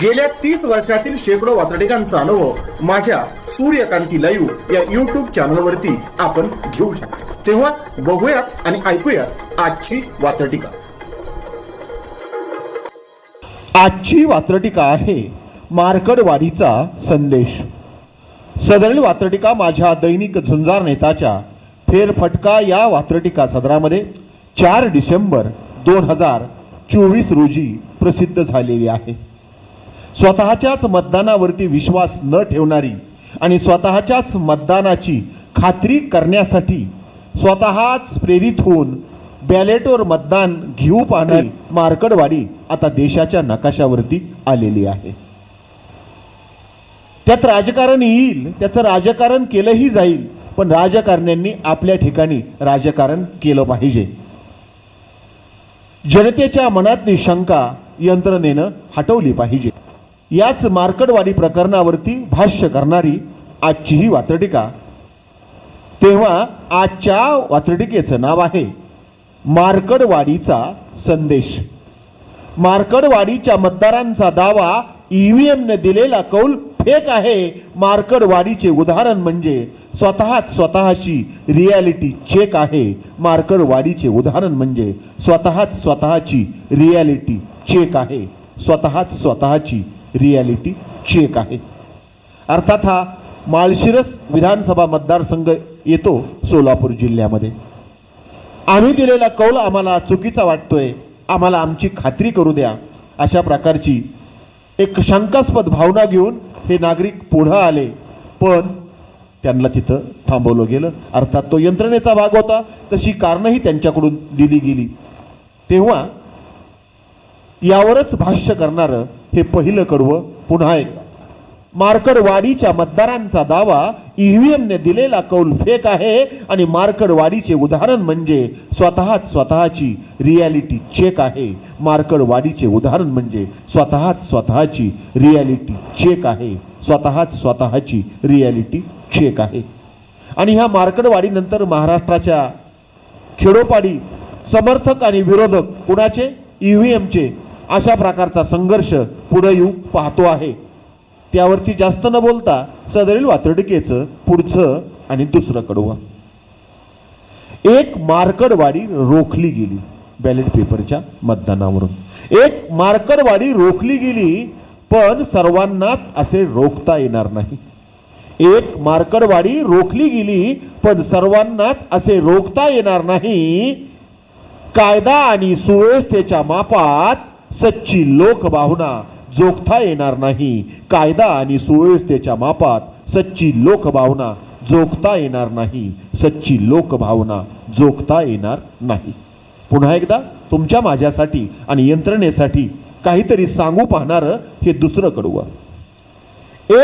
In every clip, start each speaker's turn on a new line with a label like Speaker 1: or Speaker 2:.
Speaker 1: गेल्या तीस वर्षातील शेकडो वातडिकांचा अनुभव माझ्या सूर्यकांती लाईव्ह या युट्यूब चॅनलवरती आपण घेऊ शकतो. तेव्हा बघूयात आणि ऐकूयात आजची वातडिका
Speaker 2: आजची वात्रटिका आहे मार्कडवाडीचा संदेश. सदरील वात्रटिका माझ्या दैनिक झुंजार नेताच्या फेरफटका या वात्रटिका सदरामध्ये चार डिसेंबर दोन हजार चोवीस रोजी प्रसिद्ध झालेली आहे. स्वतःच्याच मतदानावरती विश्वास न ठेवणारी आणि स्वतःच्याच मतदानाची खात्री करण्यासाठी स्वतःच प्रेरित होऊन बॅलेटवर मतदान घेऊ पाहणारी मार्कडवाडी आता देशाच्या नकाशावरती आलेली आहे. त्यात राजकारण येईल त्याचं राजकारण केलंही जाईल पण राजकारण्यांनी आपल्या ठिकाणी राजकारण केलं पाहिजे. जनतेच्या मनातली शंका यंत्रणेनं हटवली पाहिजे. याच मार्कडवाडी प्रकरणावरती भाष्य करणारी आजची ही वात्रटिका. तेव्हा आजच्या वात्रटिकेचं नाव आहे मार्कडवाडीचा संदेश. मार्कडवाडीच्या मतदारांचा दावा ईव्हीएमने दिलेला कौल फेक आहे. मार्कडवाडीचे उदाहरण म्हणजे स्वतःच स्वतःची रियालिटी चेक आहे. मार्कडवाडीचे उदाहरण म्हणजे स्वतःच स्वतःची रियालिटी चेक आहे. स्वतःच स्वतःची रियालिटी चेक आहे. अर्थात हा माळशिरस विधानसभा मतदारसंघ येतो सोलापूर जिल्ह्यामध्ये. आम्ही दिलेला कौल आम्हाला चुकीचा वाटतोय. आम्हाला आमची खात्री करू द्या. अशा प्रकारची एक शंकास्पद भावना घेऊन हे नागरिक पुढं आले. पण त्यांना तिथं थांबवलं गेलं. अर्थात तो यंत्रणेचा भाग होता. तशी कारणंही त्यांच्याकडून दिली गेली. तेव्हा यावरच भाष्य करणारं हे पहिलं कडवं पुन्हा एकदा. मार्कडवाडीच्या मतदारांचा दावा ईव्हीएमने दिलेला कौल फेक आहे आणि मार्कडवाडीचे उदाहरण म्हणजे स्वतःच स्वतःची रियालिटी चेक आहे. मार्कडवाडीचे उदाहरण म्हणजे स्वतःच स्वतःची रियालिटी चेक आहे. स्वतःच स्वतःची रियालिटी चेक आहे. आणि ह्या मार्कडवाडीनंतर महाराष्ट्राच्या खेडोपाडी समर्थक आणि विरोधक कुणाचे? ईव्हीएमचे. अशा प्रकारचा संघर्ष पुढे येऊ पाहतो आहे. त्यावरती जास्त न बोलता सदरील वातडिकेचं पुढचं आणि दुसरं कडवं. एक मार्कडवाडी रोखली गेली बॅलेट पेपरच्या मतदानावरून. एक मार्कडवाडी रोखली गेली पण सर्वांनाच असे रोखता येणार नाही. एक मार्कडवाडी रोखली गेली पण सर्वांनाच असे रोखता येणार नाही. कायदा आणि सुव्यवस्थेच्या मापात सच्ची लोकभावना जोखता येणार नाही. कायदा आणि सुव्यवस्थेच्या मापात सच्ची लोकभावना जोखता येणार नाही. सच्ची लोकभावना जोखता येणार नाही. पुन्हा एकदा तुमच्या माझ्यासाठी आणि यंत्रणेसाठी काहीतरी सांगू पाहणारं हे दुसरं कडवं.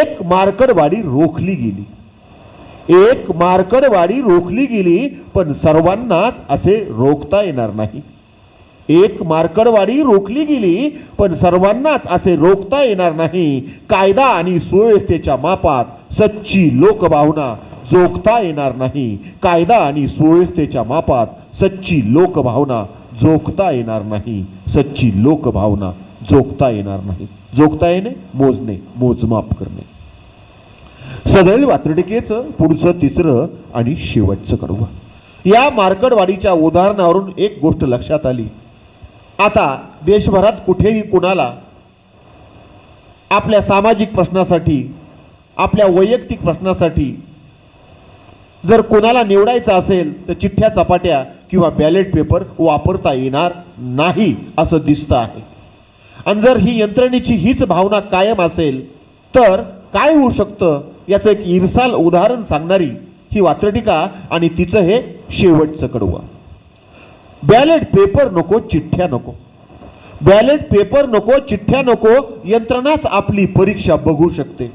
Speaker 2: एक मार्कडवाडी रोखली गेली. एक मार्कडवाडी रोखली गेली पण सर्वांनाच असे रोखता येणार नाही. एक मार्कडवाडी रोखली गेली पण सर्वांनाच असे रोखता येणार नाही. कायदा आणि सुव्यवस्थेच्या मापात सच्ची लोकभावना जोखता येणार नाही. कायदा आणि सुव्यवस्थेच्या मापात सच्ची लोकभावना जोखता येणार नाही. सच्ची लोकभावना जोखता येणार नाही. जोखता येणे मोजणे मोजमाप करणे. सदरील वात्रटिकेचं पुढचं तिसरं आणि शेवटचं कडवं. या मार्कडवाडीच्या उदाहरणावरून एक गोष्ट लक्षात आली. आता देशभरात कुठेही कुणाला आपल्या सामाजिक प्रश्नासाठी आपल्या वैयक्तिक प्रश्नासाठी जर कोणाला निवडायचं असेल तर चिठ्ठ्या चपाट्या किंवा बॅलेट पेपर वापरता येणार नाही असं दिसतं आहे. आणि जर ही यंत्रणेची हीच भावना कायम असेल तर काय होऊ शकतं? याचं एक इरसाल उदाहरण सांगणारी ही वात्रटिका आणि तिचं हे शेवटचं कडवं. बॅलेट पेपर नको चिठ्ठ्या नको. बॅलेट पेपर नको चिठ्ठ्या नको यंत्रणाच आपली परीक्षा बघू शकते.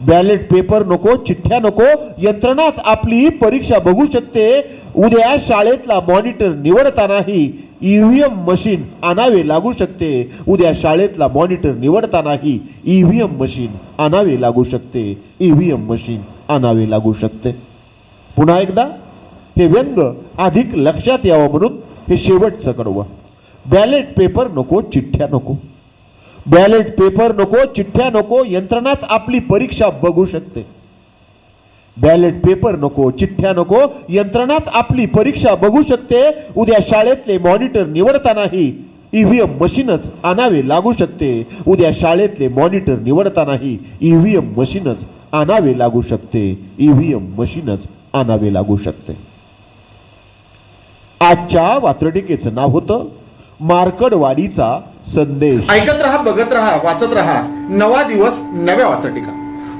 Speaker 2: बॅलेट पेपर नको चिठ्ठ्या नको यंत्रणाच आपली परीक्षा बघू शकते. उद्या शाळेतला मॉनिटर निवडतानाही ईव्हीएम मशीन आणावे लागू शकते. उद्या शाळेतला मॉनिटर निवडतानाही ईव्हीएम मशीन आणावे लागू शकते. ईव्हीएम मशीन आणावे लागू शकते. पुन्हा एकदा. हे व्यंग अधिक लक्षात यावं म्हणून हे शेवटचं कडवं बॅलेट पेपर नको चिठ्ठ्या नको. बॅलेट पेपर नको चिठ्ठ्या नको यंत्रणाच आपली परीक्षा बघू शकते. बॅलेट पेपर नको चिठ्ठ्या नको यंत्रणाच आपली परीक्षा बघू शकते. उद्या शाळेतले मॉनिटर निवडतानाही ईव्हीएम मशीनच आणावे लागू शकते. उद्या शाळेतले मॉनिटर निवडतानाही ईव्हीएम मशीनच आणावे लागू शकते. ईव्हीएम मशीनच आणावे लागू शकते. आजच्या वात्रटिकेचं नाव होतं मार्कडवाडीचा संदेश.
Speaker 1: ऐकत रहा बघत रहा वाचत रहा. नवा दिवस नव्या वाचटिका